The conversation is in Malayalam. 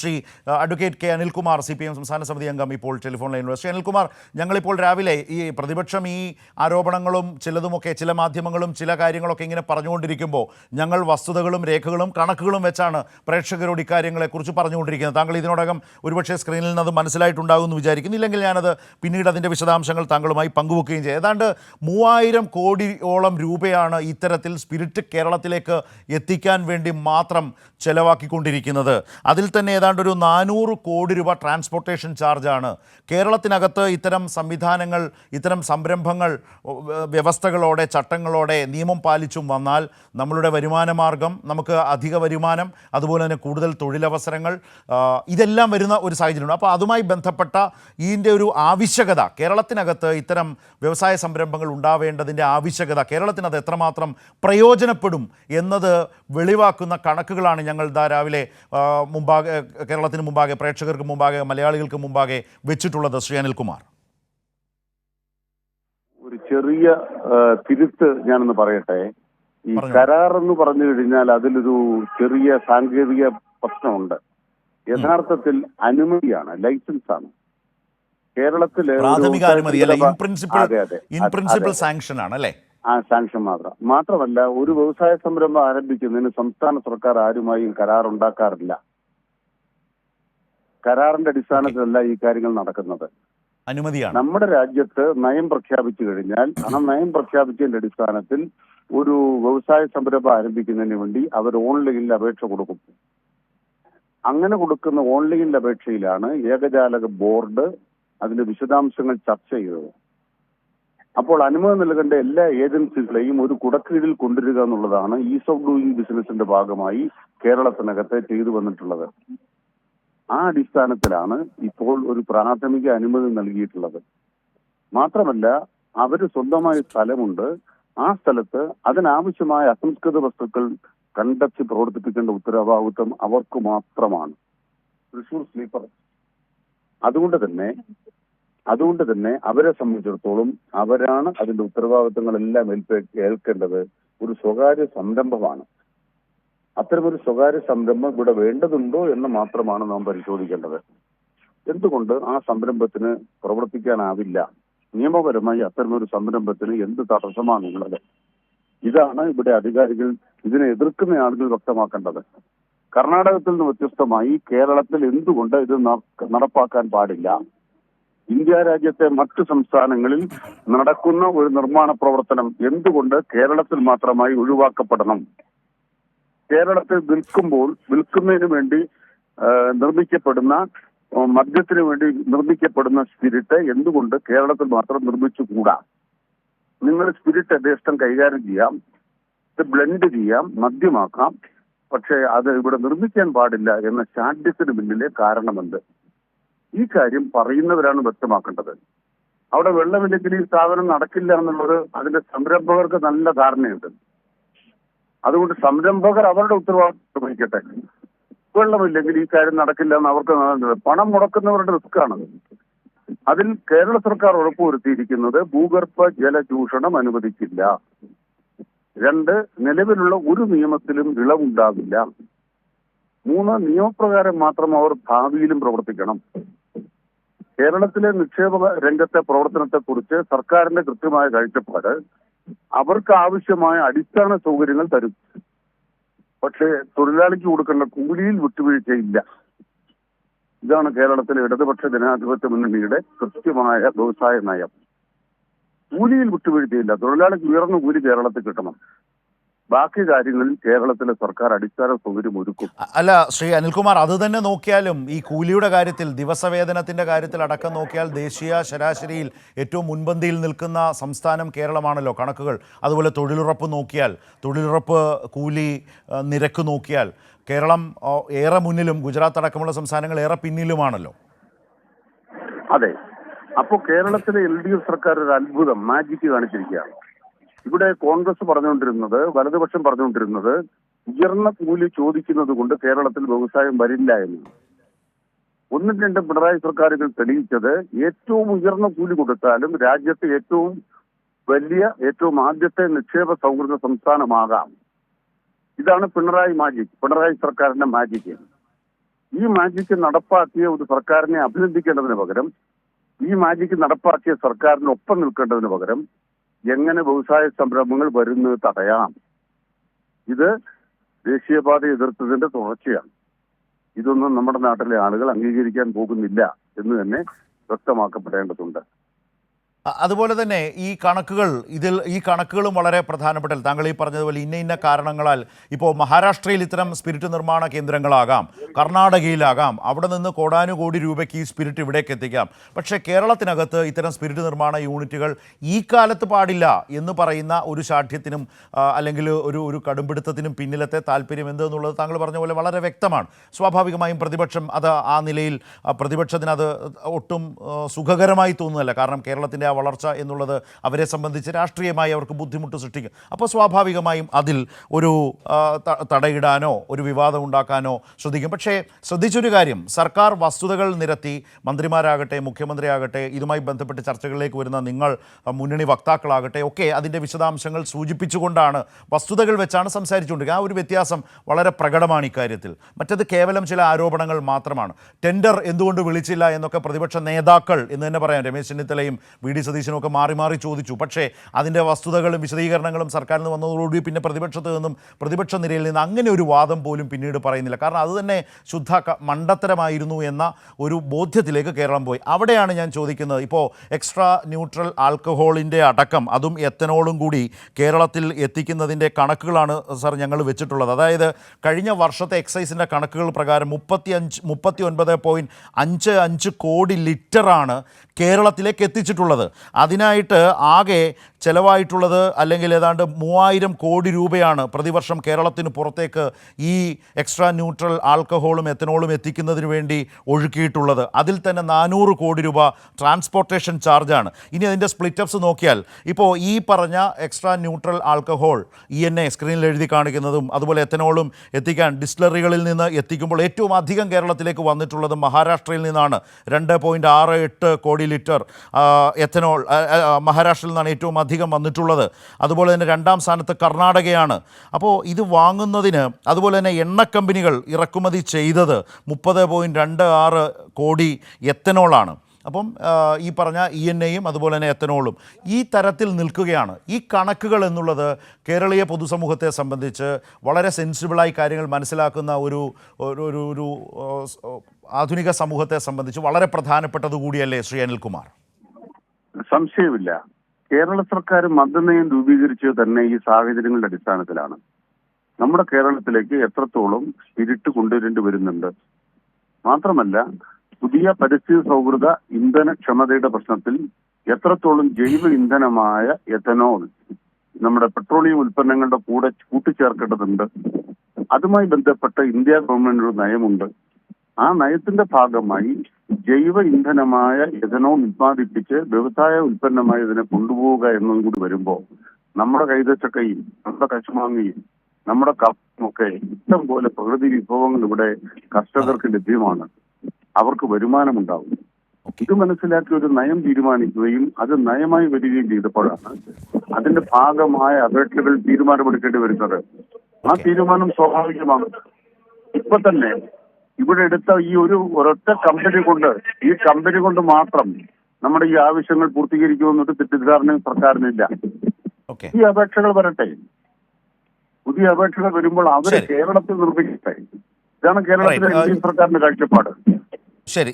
Shri advocate K Anilkumar C P M സംസ്ഥാന സമിതി അംഗം ഇപ്പോൾ ടെലിഫോൺ ലൈനിലുള്ള ശ്രീ അനിൽകുമാർ ഞങ്ങളിപ്പോൾ രാവിലെ ഈ പ്രതിപക്ഷം ഈ ആരോപണങ്ങളും ചിലതുമൊക്കെ ചില മാധ്യമങ്ങളും ചില കാര്യങ്ങളൊക്കെ ഇങ്ങനെ പറഞ്ഞുകൊണ്ടിരിക്കുമ്പോൾ ഞങ്ങൾ വസ്തുതകളും രേഖകളും കണക്കുകളും വെച്ചാണ് പ്രേക്ഷകരോട് ഇക്കാര്യങ്ങളെക്കുറിച്ച് പറഞ്ഞുകൊണ്ടിരിക്കുന്നത്. താങ്കൾ ഇതിനോടകം ഒരുപക്ഷെ സ്ക്രീനിൽ നിന്ന് അത് മനസ്സിലായിട്ടുണ്ടാകും എന്ന് വിചാരിക്കുന്നു ഇല്ലെങ്കിൽ ഞാനത് പിന്നീട് അതിന്റെ വിശദാംശങ്ങൾ താങ്കളുമായി പങ്കുവെക്കുകയും ചെയ്യും. ഏതാണ്ട് മൂവായിരം കോടിയോളം രൂപയാണ് ഇത്തരത്തിൽ സ്പിരിറ്റ് കേരളത്തിലേക്ക് എത്തിക്കാൻ വേണ്ടി മാത്രം ചെലവാക്കിക്കൊണ്ടിരിക്കുന്നത്. അതിൽ തന്നെ ഏതാണ്ട് ഒരു നാനൂറ് കോടി രൂപ ട്രാൻസ്പോർട്ടേഷൻ ചാർജാണ് കേരളത്തിനകത്ത് ഇത്തരം സംവിധാനങ്ങൾ ഇത്തരം സംരംഭങ്ങൾ വ്യവസ്ഥകളോടെ ചട്ടങ്ങളോടെ നിയമം പാലിച്ചും വന്നാൽ നമ്മളുടെ വരുമാനമാർഗം നമുക്ക് അധിക വരുമാനം അതുപോലെ തന്നെ കൂടുതൽ തൊഴിലവസരങ്ങൾ ഇതെല്ലാം വരുന്ന ഒരു സാഹചര്യമുണ്ട്. അപ്പോൾ അതുമായി ബന്ധപ്പെട്ട ഇതിന്റെ ഒരു ആവശ്യകത കേരളത്തിനകത്ത് ഇത്തരം വ്യവസായ സംരംഭങ്ങൾ ഉണ്ടാവേണ്ടതിന്റെ ആവശ്യകത കേരളത്തിന് അത് എത്രമാത്രം പ്രയോജനപ്പെടും എന്നത് വെളിവാക്കുന്ന കണക്കുകളാണ് ഞങ്ങൾ ഇതാ രാവിലെ മുമ്പാകെ കേരളത്തിന് മുമ്പാകെ പ്രേക്ഷകർക്ക് മുമ്പാകെ മലയാളികൾക്ക് മുമ്പാകെ വെച്ചിട്ടുള്ളത് ശ്രീ അനിൽകുമാർ. ഒരു ചെറിയ തിരുത്ത് ഞാനൊന്ന് പറയട്ടെ. ഈ കരാർ എന്ന് പറഞ്ഞു കഴിഞ്ഞാൽ അതിലൊരു ചെറിയ സാങ്കേതിക പ്രശ്നമുണ്ട്. യഥാർത്ഥത്തിൽ അനുമതിയാണ് ലൈസൻസ് ആണ് കേരളത്തിൽ ഒരു പ്രാഥമിക അനുമതി ഇൻ പ്രിൻസിപ്പിൾ. സാങ്ഷൻ ആണ് അല്ലേ? ആ സാങ്ഷൻ മാത്രം. മാത്രമല്ല ഒരു വ്യവസായ സംരംഭം ആരംഭിക്കുന്നതിന് സംസ്ഥാന സർക്കാർ ആരുമായും കരാർ ഉണ്ടാക്കാറില്ല കരാറിന്റെ അടിസ്ഥാനത്തിലല്ല ഈ കാര്യങ്ങൾ നടക്കുന്നത്. അനുമതിയാണ്. നമ്മുടെ രാജ്യത്ത് നയം പ്രഖ്യാപിച്ചു കഴിഞ്ഞാൽ ആ നയം പ്രഖ്യാപിച്ചതിന്റെ അടിസ്ഥാനത്തിൽ ഒരു വ്യവസായ സംരംഭം ആരംഭിക്കുന്നതിന് വേണ്ടി അവർ ഓൺലൈനിൽ അപേക്ഷ കൊടുക്കും. അങ്ങനെ കൊടുക്കുന്ന ഓൺലൈനിൽ അപേക്ഷയിലാണ് ഏകജാലക ബോർഡ് അതിന്റെ വിശദാംശങ്ങൾ ചർച്ച ചെയ്തത്. അപ്പോൾ അനുമതി നൽകേണ്ട എല്ലാ ഏജൻസികളെയും ഒരു കുടക്കീഴിൽ കൊണ്ടുവരിക എന്നുള്ളതാണ് ഈസ് ഓഫ് ഡൂയിങ് ബിസിനസിന്റെ ഭാഗമായി കേരളത്തിനകത്ത് ചെയ്തു വന്നിട്ടുള്ളത്. ആ അടിസ്ഥാനത്തിലാണ് ഇപ്പോൾ ഒരു പ്രാഥമിക അനുമതി നൽകിയിട്ടുള്ളത്. മാത്രമല്ല അവർ സ്വന്തമായ സ്ഥലമുണ്ട്. ആ സ്ഥലത്ത് അതിനാവശ്യമായ അസംസ്കൃത വസ്തുക്കൾ കണ്ടെത്തി പ്രവർത്തിപ്പിക്കേണ്ട ഉത്തരവാദിത്വം അവർക്ക് മാത്രമാണ്. തൃശൂർ സ്ലീപ്പർ. അതുകൊണ്ട് തന്നെ അതുകൊണ്ട് തന്നെ അവരെ സംബന്ധിച്ചിടത്തോളം അവരാണ് അതിന്റെ ഉത്തരവാദിത്തങ്ങളെല്ലാം ഏൽക്കേണ്ടത്. ഒരു സ്വകാര്യ സംരംഭമാണ്. അത്തരമൊരു സ്വകാര്യ സംരംഭം ഇവിടെ വേണ്ടതുണ്ടോ എന്ന് മാത്രമാണ് നാം പരിശോധിക്കേണ്ടത്. എന്തുകൊണ്ട് ആ സംരംഭത്തിന് പ്രവർത്തിക്കാനാവില്ല? നിയമപരമായി അത്തരമൊരു സംരംഭത്തിന് എന്ത് തടസ്സമാണുള്ളത് ഇതാണ് ഇവിടെ അധികാരികൾ ഇതിനെ എതിർക്കുന്ന ആളുകൾ വ്യക്തമാക്കേണ്ടത്. കർണാടകത്തിൽ നിന്ന് വ്യത്യസ്തമായി കേരളത്തിൽ എന്തുകൊണ്ട് ഇത് നടപ്പാക്കാൻ പാടില്ല? ഇന്ത്യ രാജ്യത്തെ മറ്റു സംസ്ഥാനങ്ങളിൽ നടക്കുന്ന ഒരു നിർമ്മാണ പ്രവർത്തനം എന്തുകൊണ്ട് കേരളത്തിൽ മാത്രമായി ഒഴിവാക്കപ്പെടണം? കേരളത്തിൽ വിൽക്കുമ്പോൾ വിൽക്കുന്നതിന് വേണ്ടി നിർമ്മിക്കപ്പെടുന്ന മദ്യത്തിന് വേണ്ടി നിർമ്മിക്കപ്പെടുന്ന സ്പിരിറ്റ് എന്തുകൊണ്ട് കേരളത്തിൽ മാത്രം നിർമ്മിച്ചുകൂടാ? നിങ്ങൾ സ്പിരിറ്റ് യഥേഷ്ടം കൈകാര്യം ചെയ്യാം ഇത് ബ്ലെൻഡ് ചെയ്യാം മദ്യമാക്കാം പക്ഷേ അത് ഇവിടെ നിർമ്മിക്കാൻ പാടില്ല എന്ന ശാഠ്യത്തിന് പിന്നിലെ കാരണമുണ്ട് ഈ കാര്യം പറയുന്നവരാണ് വ്യക്തമാക്കേണ്ടത്. അവിടെ വെള്ളമില്ലെങ്കിൽ ഈ സ്ഥാപനം നടക്കില്ല എന്നുള്ളത് അതിന്റെ സംരംഭകർക്ക് നല്ല ധാരണയുണ്ട്. അതുകൊണ്ട് സംരംഭകർ അവരുടെ ഉത്തരവാദിത്വം വഹിക്കട്ടെ. വെള്ളമില്ലെങ്കിൽ ഈ കാര്യം നടക്കില്ല എന്ന് അവർക്ക്. പണം മുടക്കുന്നവരുടെ റിസ്ക്കാണ് അതിൽ കേരള സർക്കാർ ഉറപ്പുവരുത്തിയിരിക്കുന്നത് ഭൂഗർഭ ജല ചൂഷണം അനുവദിക്കില്ല. രണ്ട് നിലവിലുള്ള ഒരു നിയമത്തിലും ഇളവുണ്ടാവില്ല മൂന്ന് നിയമപ്രകാരം മാത്രം അവർ ഭാവിയിലും പ്രവർത്തിക്കണം. കേരളത്തിലെ നിക്ഷേപ രംഗത്തെ പ്രവർത്തനത്തെക്കുറിച്ച് സർക്കാരിന്റെ കൃത്യമായ കാഴ്ചപ്പാട് അവർക്ക് ആവശ്യമായ അടിസ്ഥാന സൗകര്യങ്ങൾ തരും. പക്ഷേ തൊഴിലാളിക്ക് കൊടുക്കേണ്ട കൂലിയിൽ വിട്ടുവീഴ്ചയില്ല. ഇതാണ് കേരളത്തിലെ ഇടതുപക്ഷ ജനാധിപത്യ മുന്നണിയുടെ കൃത്യമായ വ്യവസായ നയം. കൂലിയിൽ വിട്ടുവീഴ്ചയില്ല. തൊഴിലാളിക്ക് ഉയർന്ന കൂലി കേരളത്തിൽ കിട്ടണം. ബാക്കി കാര്യങ്ങളിൽ കേരളത്തിലെ സർക്കാർ അടിസ്ഥാന സൗകര്യം ഒരുക്കും. അല്ല ശ്രീ അനിൽകുമാർ അത് തന്നെ നോക്കിയാലും ഈ കൂലിയുടെ കാര്യത്തിൽ ദിവസവേതനത്തിന്റെ കാര്യത്തിൽ അടക്കം നോക്കിയാൽ ദേശീയ ശരാശരിയിൽ ഏറ്റവും മുൻപന്തിയിൽ നിൽക്കുന്ന സംസ്ഥാനം കേരളമാണല്ലോ കണക്കുകൾ. അതുപോലെ തൊഴിലുറപ്പ് നോക്കിയാൽ തൊഴിലുറപ്പ് കൂലി നിരക്ക് നോക്കിയാൽ കേരളം ഏറെ മുന്നിലും ഗുജറാത്ത് അടക്കമുള്ള സംസ്ഥാനങ്ങൾ ഏറെ പിന്നിലുമാണല്ലോ. അതെ. അപ്പോൾ കേരളത്തിലെ എൽ ഡി എഫ് സർക്കാർ ഒരു അത്ഭുതം മാജിക്ക് കാണിച്ചിരിക്കുകയാണ്. ഇവിടെ കോൺഗ്രസ് പറഞ്ഞുകൊണ്ടിരുന്നത് വലതുപക്ഷം പറഞ്ഞുകൊണ്ടിരുന്നത് ഉയർന്ന കൂലി ചോദിക്കുന്നത് കൊണ്ട് കേരളത്തിൽ വ്യവസായം വരില്ല എന്ന്. ഒന്നും രണ്ടും പിണറായി സർക്കാരുകൾ തെളിയിച്ചത് ഏറ്റവും ഉയർന്ന കൂലി കൊടുത്താലും രാജ്യത്തെ ഏറ്റവും വലിയ ഏറ്റവും ആദ്യത്തെ നിക്ഷേപ സൗഹൃദ സംസ്ഥാനമാകാം. ഇതാണ് പിണറായി മാജിക് പിണറായി സർക്കാരിന്റെ മാജിക് ഈ മാജിക് നടപ്പാക്കിയ ഒരു സർക്കാരിനെ അഭിനന്ദിക്കേണ്ടതിന് പകരം ഈ മാജിക് നടപ്പാക്കിയ സർക്കാരിനൊപ്പം നിൽക്കേണ്ടതിന് പകരം എങ്ങനെ വ്യവസായ സംരംഭങ്ങൾ വരുന്നത് തടയാം. ഇത് ദേശീയപാത എതിർത്തതിന്റെ തുടർച്ചയാണ്. ഇതൊന്നും നമ്മുടെ നാട്ടിലെ ആളുകൾ അംഗീകരിക്കാൻ പോകുന്നില്ല എന്ന് തന്നെ വ്യക്തമാക്കപ്പെടേണ്ടതുണ്ട്. അതുപോലെ തന്നെ ഈ കണക്കുകൾ ഇതിൽ ഈ കണക്കുകളും വളരെ പ്രധാനപ്പെട്ട താങ്കൾ ഈ പറഞ്ഞതുപോലെ ഇന്ന ഇന്ന കാരണങ്ങളാൽ ഇപ്പോൾ മഹാരാഷ്ട്രയിൽ ഇത്തരം സ്പിരിറ്റ് നിർമ്മാണ കേന്ദ്രങ്ങളാകാം കർണാടകയിലാകാം അവിടെ നിന്ന് കോടാനുകോടി രൂപയ്ക്ക് ഈ സ്പിരിറ്റ് ഇവിടേക്ക് എത്തിക്കാം. പക്ഷേ കേരളത്തിനകത്ത് ഇത്തരം സ്പിരിറ്റ് നിർമ്മാണ യൂണിറ്റുകൾ ഈ കാലത്ത് പാടില്ല എന്ന് പറയുന്ന ഒരു ശാഠ്യത്തിനും അല്ലെങ്കിൽ ഒരു ഒരു കടുംപിടുത്തത്തിനും പിന്നിലത്തെ താല്പര്യം എന്തെന്നുള്ളത് താങ്കൾ പറഞ്ഞ പോലെ വളരെ വ്യക്തമാണ്. സ്വാഭാവികമായും പ്രതിപക്ഷം അത് ആ നിലയിൽ പ്രതിപക്ഷത്തിന് അത് ഒട്ടും സുഖകരമായി തോന്നുന്നതല്ല കാരണം കേരളത്തിന്റെ വളർച്ച എന്നുള്ളത് അവരെ സംബന്ധിച്ച് രാഷ്ട്രീയമായി അവർക്ക് ബുദ്ധിമുട്ട് സൃഷ്ടിക്കും. അപ്പോൾ സ്വാഭാവികമായും അതിൽ ഒരു തടയിടാനോ ഒരു വിവാദം ഉണ്ടാക്കാനോ ശ്രദ്ധിക്കും. പക്ഷേ ശ്രദ്ധിച്ചൊരു കാര്യം സർക്കാർ വസ്തുതകൾ നിരത്തി മന്ത്രിമാരാകട്ടെ മുഖ്യമന്ത്രിയാകട്ടെ ഇതുമായി ബന്ധപ്പെട്ട് ചർച്ചകളിലേക്ക് വരുന്ന നിങ്ങൾ മുന്നണി വക്താക്കളാകട്ടെ ഒക്കെ അതിന്റെ വിശദാംശങ്ങൾ സൂചിപ്പിച്ചുകൊണ്ടാണ് വസ്തുതകൾ വെച്ചാണ് സംസാരിച്ചുകൊണ്ടിരിക്കുക ആ ഒരു വ്യത്യാസം വളരെ പ്രകടമാണ് ഇക്കാര്യത്തിൽ. മറ്റത് കേവലം ചില ആരോപണങ്ങൾ മാത്രമാണ്. ടെൻഡർ എന്തുകൊണ്ട് വിളിച്ചില്ല എന്നൊക്കെ പ്രതിപക്ഷ നേതാക്കൾ എന്ന് തന്നെ പറയാം രമേശ് ചെന്നിത്തലയും വി ഡി സതീശനും ഒക്കെ മാറി മാറി ചോദിച്ചു. പക്ഷേ അതിന്റെ വസ്തുതകളും വിശദീകരണങ്ങളും സർക്കാരിൽ നിന്ന് വന്നതോടുകൂടി പിന്നെ പ്രതിപക്ഷത്ത് നിന്നും പ്രതിപക്ഷ നിരയിൽ നിന്ന് അങ്ങനെ ഒരു വാദം പോലും പിന്നീട് പറയുന്നില്ല. കാരണം അത് തന്നെ ശുദ്ധ മണ്ടത്തരമായിരുന്നു എന്ന ഒരു ബോധ്യത്തിലേക്ക് കേരളം പോയി. അവിടെയാണ് ഞാൻ ചോദിക്കുന്നത്. ഇപ്പോൾ എക്സ്ട്രാ ന്യൂട്രൽ ആൽക്കഹോളിന്റെ അടക്കം അതും എത്തനോളും കൂടി കേരളത്തിൽ എത്തിക്കുന്നതിന്റെ കണക്കുകളാണ് സർ ഞങ്ങൾ വെച്ചിട്ടുള്ളത്. അതായത് കഴിഞ്ഞ വർഷത്തെ എക്സൈസിന്റെ കണക്കുകൾ പ്രകാരം മുപ്പത്തി അഞ്ച് മുപ്പത്തി ഒൻപത് പോയിന്റ് അഞ്ച് അഞ്ച് കോടി ലിറ്ററാണ് കേരളത്തിലേക്ക് എത്തിച്ചിട്ടുള്ളത്. അതിനായിട്ട് ആകെ ചെലവായിട്ടുള്ളത് അല്ലെങ്കിൽ ഏതാണ്ട് മൂവായിരം കോടി രൂപയാണ് പ്രതിവർഷം കേരളത്തിന് പുറത്തേക്ക് ഈ എക്സ്ട്രാ ന്യൂട്രൽ ആൽക്കഹോളും എത്തനോളും എത്തിക്കുന്നതിന് വേണ്ടി ഒഴുക്കിയിട്ടുള്ളത്. അതിൽ തന്നെ നാനൂറ് കോടി രൂപ ട്രാൻസ്പോർട്ടേഷൻ ചാർജാണ് ഇനി അതിന്റെ സ്പ്ലിറ്റപ്സ് നോക്കിയാൽ ഇപ്പോൾ ഈ പറഞ്ഞ extra neutral alcohol E N A സ്ക്രീനിൽ എഴുതി കാണിക്കുന്നതും അതുപോലെ എത്തനോളും എത്തിക്കാൻ ഡിസ്റ്റിലറികളിൽ നിന്ന് എത്തിക്കുമ്പോൾ ഏറ്റവും അധികം കേരളത്തിലേക്ക് വന്നിട്ടുള്ളത് മഹാരാഷ്ട്രയിൽ നിന്നാണ്. രണ്ട് പോയിന്റ് ആറ് എട്ട് കോടി ലിറ്റർ എത്തനോൾ മഹാരാഷ്ട്രയിൽ നിന്നാണ് ഏറ്റവും അധികം വന്നിട്ടുള്ളത്. അതുപോലെ തന്നെ രണ്ടാം സ്ഥാനത്ത് കർണാടകയാണ്. അപ്പോൾ ഇത് വാങ്ങുന്നതിന് അതുപോലെ തന്നെ എണ്ണ കമ്പനികൾ ഇറക്കുമതി ചെയ്തത് മുപ്പത് പോയിന്റ് രണ്ട് ആറ് കോടി എത്തനോളാണ്. അപ്പം ഈ പറഞ്ഞ ഇ എൻ എയും അതുപോലെ തന്നെ എത്തനോളും ഈ തരത്തിൽ നിൽക്കുകയാണ്. ഈ കണക്കുകൾ എന്നുള്ളത് കേരളീയ പൊതുസമൂഹത്തെ സംബന്ധിച്ച് വളരെ സെൻസിബിളായി കാര്യങ്ങൾ മനസ്സിലാക്കുന്ന ഒരു ഒരു ഒരു ആധുനിക സമൂഹത്തെ സംബന്ധിച്ച് വളരെ പ്രധാനപ്പെട്ടത് കൂടിയല്ലേ ശ്രീ അനിൽകുമാർ? സംശയമില്ല. കേരള സർക്കാർ മദ്യനയം രൂപീകരിച്ചത് തന്നെ ഈ സാഹചര്യങ്ങളുടെ അടിസ്ഥാനത്തിലാണ്. നമ്മുടെ കേരളത്തിലേക്ക് എത്രത്തോളം സ്പിരിറ്റ് കൊണ്ടുവരേണ്ടി വരുന്നുണ്ട്. മാത്രമല്ല പുതിയ പരിസ്ഥിതി സൗഹൃദ ഇന്ധനക്ഷമതയുടെ പ്രശ്നത്തിൽ എത്രത്തോളം ജൈവ ഇന്ധനമായ എഥനോൾ നമ്മുടെ പെട്രോളിയം ഉൽപ്പന്നങ്ങളുടെ കൂടെ കൂട്ടിച്ചേർക്കേണ്ടതുണ്ട്. അതുമായി ബന്ധപ്പെട്ട ഇന്ത്യ ഗവൺമെന്റിനൊരു നയമുണ്ട്. ആ നയത്തിന്റെ ഭാഗമായി ജൈവ ഇന്ധനമായ എഥനോൾ ഉത്പാദിപ്പിച്ച് വ്യവസായ ഉൽപ്പന്നമായി ഇതിനെ കൊണ്ടുപോവുക എന്നും കൂടി വരുമ്പോൾ നമ്മുടെ കൈതച്ചക്കയും നമ്മുടെ കശുമാങ്ങയും നമ്മുടെ കപ്പും ഒക്കെ ഇഷ്ടം പോലെ പ്രകൃതി വിഭവങ്ങൾ ഇവിടെ കർഷകർക്ക് ലഭ്യമാണ്. അവർക്ക് വരുമാനമുണ്ടാവും. ഇത് മനസ്സിലാക്കി ഒരു നയം തീരുമാനിക്കുകയും അത് നയമായി വരികയും ചെയ്തപ്പോഴാണ് അതിന്റെ ഭാഗമായ അപേക്ഷകൾ തീരുമാനമെടുക്കേണ്ടി വരുന്നത്. ആ തീരുമാനം സ്വാഭാവികമാണ്. ഇപ്പൊ തന്നെ ഇവിടെ എടുത്ത ഈ ഒരു ഒരൊറ്റ കമ്പനി കൊണ്ട് ഈ കമ്പനി കൊണ്ട് മാത്രം നമ്മുടെ ഈ ആവശ്യങ്ങൾ പൂർത്തീകരിക്കുമെന്നൊരു തെറ്റിദ്ധാരണയും സർക്കാരിനില്ല. ഈ അപേക്ഷകൾ വരട്ടെ. പുതിയ അപേക്ഷകൾ വരുമ്പോൾ അവർ കേരളത്തിൽ നിർമ്മിക്കട്ടെ. ഇതാണ് കേരളത്തിലെ Right. എൽ ഡി എഫ് സർക്കാരിന്റെ കാഴ്ചപ്പാട്.